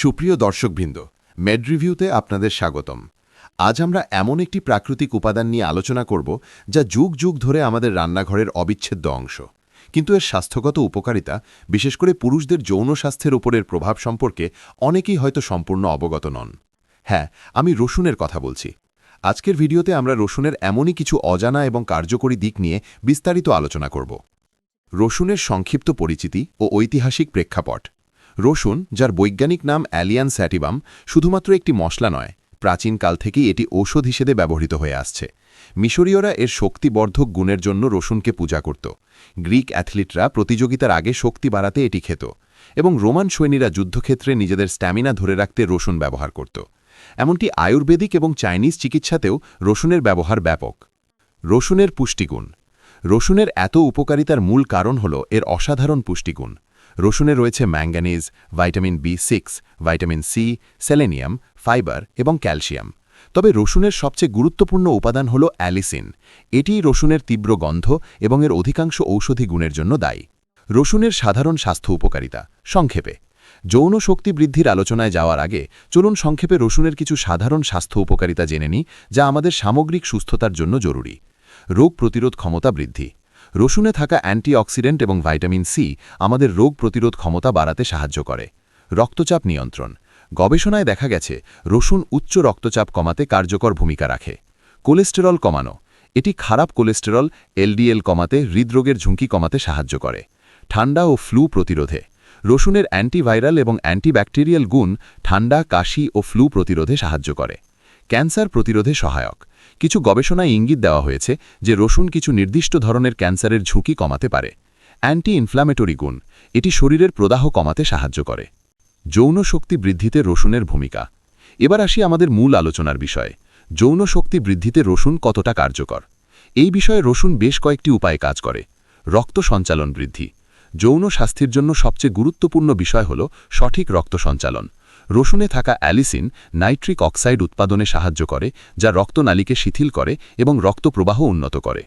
সুপ্রিয় দর্শকবৃন্দ, মেড রিভিউতে আপনাদের স্বাগতম। আজ আমরা এমন একটি প্রাকৃতিক উপাদান নিয়ে আলোচনা করব যা যুগ যুগ ধরে আমাদের রান্নাঘরের অবিচ্ছেদ্য অংশ। কিন্তু এর স্বাস্থ্যগত উপকারিতা, বিশেষ করে পুরুষদের যৌন স্বাস্থ্যের উপরের প্রভাব সম্পর্কে অনেকেই হয়তো সম্পূর্ণ অবগত নন। হ্যাঁ আমি রসুনের কথা বলছি। আজকের ভিডিওতে আমরা রসুনের এমনই কিছু অজানা এবং কার্যকরী দিক নিয়ে বিস্তারিত আলোচনা করব। রসুনের সংক্ষিপ্ত পরিচিতি ও ঐতিহাসিক প্রেক্ষাপট। রসুন, যার বৈজ্ঞানিক নাম অ্যালিয়ান স্যাটিবাম, শুধুমাত্র একটি মশলা নয় প্রাচীনকাল থেকেই এটি ঔষধ হিসেবে ব্যবহৃত হয়ে আসছে। মিশরীয়রা এর শক্তিবর্ধক গুণের জন্য রসুনকে পূজা করত। গ্রিক অ্যাথলিটরা প্রতিযোগিতার আগে শক্তি বাড়াতে এটি খেত এবং রোমান সৈনীরা যুদ্ধক্ষেত্রে নিজেদের স্ট্যামিনা ধরে রাখতে রসুন ব্যবহার করত। এমনটি আয়ুর্বেদিক এবং চাইনিজ চিকিৎসাতেও রসুনের ব্যবহার ব্যাপক। রসুনের পুষ্টিগুণ। রসুনের এত উপকারিতার মূল কারণ হল এর অসাধারণ পুষ্টিগুণ। রসুনে রয়েছে manganese, vitamin B six vitamin C, selenium, fibre এবং ক্যালসিয়াম। তবে রসুনের সবচেয়ে গুরুত্বপূর্ণ উপাদান হল অ্যালিসিন। এটিই রসুনের তীব্র গন্ধ এবং এর অধিকাংশ ঔষধি গুণের জন্য দায়ী। রসুনের সাধারণ স্বাস্থ্য উপকারিতা, সংক্ষেপে। যৌন শক্তি বৃদ্ধির আলোচনায় যাওয়ার আগে চলুন সংক্ষেপে রসুনের কিছু সাধারণ স্বাস্থ্য উপকারিতা জেনে নিই, যা আমাদের সামগ্রিক সুস্থতার জন্য জরুরি। রোগ প্রতিরোধ ক্ষমতা বৃদ্ধি। রসুনে থাকা অ্যান্টিঅক্সিডেন্ট এবং ভাইটামিন সি আমাদের রোগ প্রতিরোধ ক্ষমতা বাড়াতে সাহায্য করে। রক্তচাপ নিয়ন্ত্রণ। গবেষণায় দেখা গেছে, রসুন উচ্চ রক্তচাপ কমাতে কার্যকর ভূমিকা রাখে। কোলেস্টেরল কমানো। এটি খারাপ কোলেস্টেরল, এলডিএল কমাতে, হৃদরোগের ঝুঁকি কমাতে সাহায্য করে। ঠান্ডা ও ফ্লু প্রতিরোধে। রসুনের অ্যান্টিভাইরাল এবং অ্যান্টিব্যাকটেরিয়াল গুণ ঠান্ডা, কাশি ও ফ্লু প্রতিরোধে সাহায্য করে। ক্যান্সার প্রতিরোধে সহায়ক। কিছু গবেষণায় ইঙ্গিত দেওয়া হয়েছে যে রসুন কিছু নির্দিষ্ট ধরনের ক্যান্সারের ঝুঁকি কমাতে পারে। অ্যান্টি ইনফ্ল্যামেটরি গুণ, এটি শরীরের প্রদাহ কমাতে সাহায্য করে। যৌন শক্তি বৃদ্ধিতে রসুনের ভূমিকা। এবার আসি আমাদের মূল আলোচনার বিষয়ে। যৌন শক্তি বৃদ্ধিতে রসুন কতটা কার্যকর? এই বিষয়ে রসুন বেশ কয়েকটি উপায়ে কাজ করে। রক্ত সঞ্চালন বৃদ্ধি। যৌন স্বাস্থ্যের জন্য সবচেয়ে গুরুত্বপূর্ণ বিষয় হল সঠিক রক্ত সঞ্চালন। রসুনে থাকা অ্যালিসিন নাইট্রিক অক্সাইড উৎপাদনে সাহায্য করে, যা রক্তনালীকে শিথিল করে এবং রক্তপ্রবাহ উন্নত করে।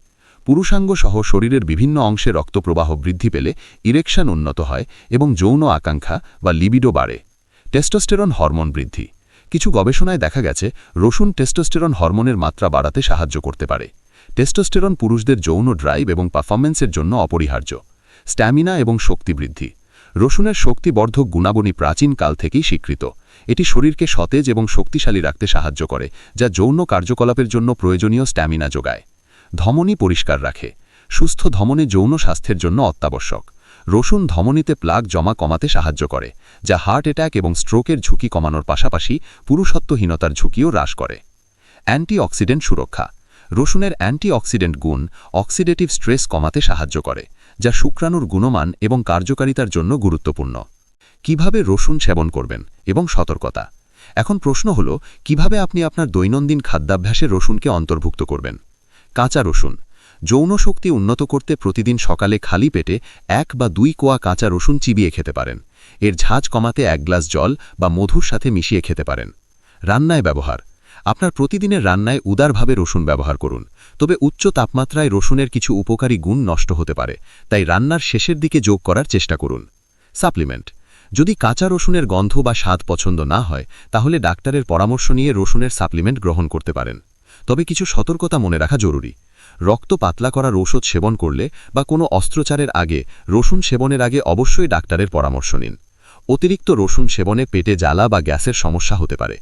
পুরুষাঙ্গ সহ শরীরের বিভিন্ন অংশে রক্তপ্রবাহ বৃদ্ধি পেলে ইরেকশন উন্নত হয় এবং যৌন আকাঙ্ক্ষা বা লিবিডো বাড়ে। টেস্টোস্টেরন হরমোন বৃদ্ধি। কিছু গবেষণায় দেখা গেছে, রসুন টেস্টোস্টেরন হরমোনের মাত্রা বাড়াতে সাহায্য করতে পারে। টেস্টোস্টেরন পুরুষদের যৌন ড্রাইভ এবং পারফরমেন্সের জন্য অপরিহার্য। স্ট্যামিনা এবং শক্তি বৃদ্ধি। রসুনের শক্তিবর্ধক গুণাবলী প্রাচীনকাল থেকেই স্বীকৃত। এটি শরীরকে সতেজ এবং শক্তিশালী রাখতে সাহায্য করে, যা যৌন কার্যকলাপের জন্য প্রয়োজনীয় স্ট্যামিনা যোগায়। ধমনী পরিষ্কার রাখে। সুস্থ ধমনে যৌন স্বাস্থ্যের জন্য অত্যাবশ্যক। রসুন ধমনীতে প্লাগ জমা কমাতে সাহায্য করে, যা হার্ট অ্যাট্যাক এবং স্ট্রোকের ঝুঁকি কমানোর পাশাপাশি পুরুষত্বহীনতার ঝুঁকিও হ্রাস করে। অ্যান্টিঅক্সিডেন্ট সুরক্ষা। রসুনের অ্যান্টিঅক্সিডেন্ট গুণ অক্সিডেটিভ স্ট্রেস কমাতে সাহায্য করে। যা শুক্রাণুর গুণমান এবং কার্যকারিতার জন্য গুরুত্বপূর্ণ। কীভাবে রসুন সেবন করবেন এবং সতর্কতা? এখন প্রশ্ন হল, কীভাবে আপনি আপনার দৈনন্দিন খাদ্যাভ্যাসে রসুনকে অন্তর্ভুক্ত করবেন? কাঁচা রসুন। যৌন শক্তি উন্নত করতে প্রতিদিন সকালে খালি পেটে এক বা দুই কোয়া কাঁচা রসুন চিবিয়ে খেতে পারেন। এর ঝাঁজ কমাতে এক গ্লাস জল বা মধুর সাথে মিশিয়ে খেতে পারেন। রান্নায় ব্যবহার। আপনার প্রতিদিনের রান্নায় উদারভাবে রসুন ব্যবহার করুন। তবে উচ্চ তাপমাত্রায় রসুনের কিছু উপকারী গুণ নষ্ট হতে পারে, তাই রান্নার শেষের দিকে যোগ করার চেষ্টা করুন। সাপ্লিমেন্ট। যদি কাঁচা রসুনের গন্ধ বা স্বাদ পছন্দ না হয়, তাহলে ডাক্তারের পরামর্শ নিয়ে রসুনের সাপ্লিমেন্ট গ্রহণ করতে পারেন। তবে কিছু সতর্কতা মনে রাখা জরুরি। রক্ত পাতলা করার ঔষধ সেবন করলে বা কোনো অস্ত্রচারের আগে রসুন সেবনের আগে অবশ্যই ডাক্তারের পরামর্শ নিন। অতিরিক্ত রসুন সেবনে পেটে জ্বালা বা গ্যাসের সমস্যা হতে পারে।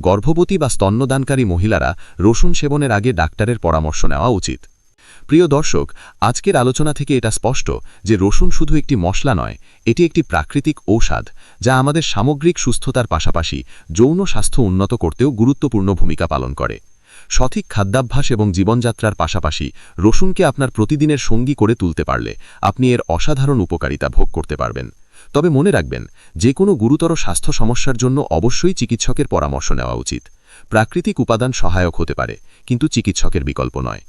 গর্ভবতী বা স্তন্যদানকারী মহিলারা রসুন সেবনের আগে ডাক্তারের পরামর্শ নেওয়া উচিত। প্রিয় দর্শক, আজকের আলোচনা থেকে এটা স্পষ্ট যে রসুন শুধু একটি মশলা নয়, এটি একটি প্রাকৃতিক ঔষধ যা আমাদের সামগ্রিক সুস্থতার পাশাপাশি যৌন স্বাস্থ্য উন্নত করতেও গুরুত্বপূর্ণ ভূমিকা পালন করে। সঠিক খাদ্যাভ্যাস এবং জীবনযাত্রার পাশাপাশি রসুনকে আপনার প্রতিদিনের সঙ্গী করে তুলতে পারলে আপনি এর অসাধারণ উপকারিতা ভোগ করতে পারবেন। তবে মনে রাখবেন যে কোনো গুরুতর স্বাস্থ্য সমস্যার জন্য অবশ্যই চিকিৎসকের পরামর্শ নেওয়া উচিত। প্রাকৃতিক উপাদান সহায়ক হতে পারে, কিন্তু চিকিৎসকের বিকল্প নয়।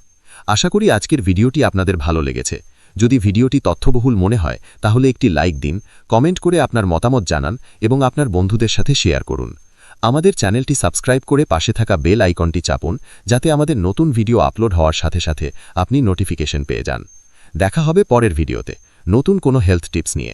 আশা করি আজকের ভিডিওটি আপনাদের ভালো লেগেছে। যদি ভিডিওটি তথ্যবহুল মনে হয়, তাহলে একটি লাইক দিন, কমেন্ট করে আপনার মতামত জানান এবং আপনার বন্ধুদের সাথে শেয়ার করুন। আমাদের চ্যানেলটি সাবস্ক্রাইব করে পাশে থাকা বেল আইকনটি চাপুন, যাতে আমাদের নতুন ভিডিও আপলোড হওয়ার সাথে সাথে আপনি নোটিফিকেশন পেয়ে যান। দেখা হবে পরের ভিডিওতে। নতুন কোনো হেলথ টিপস নিয়ে।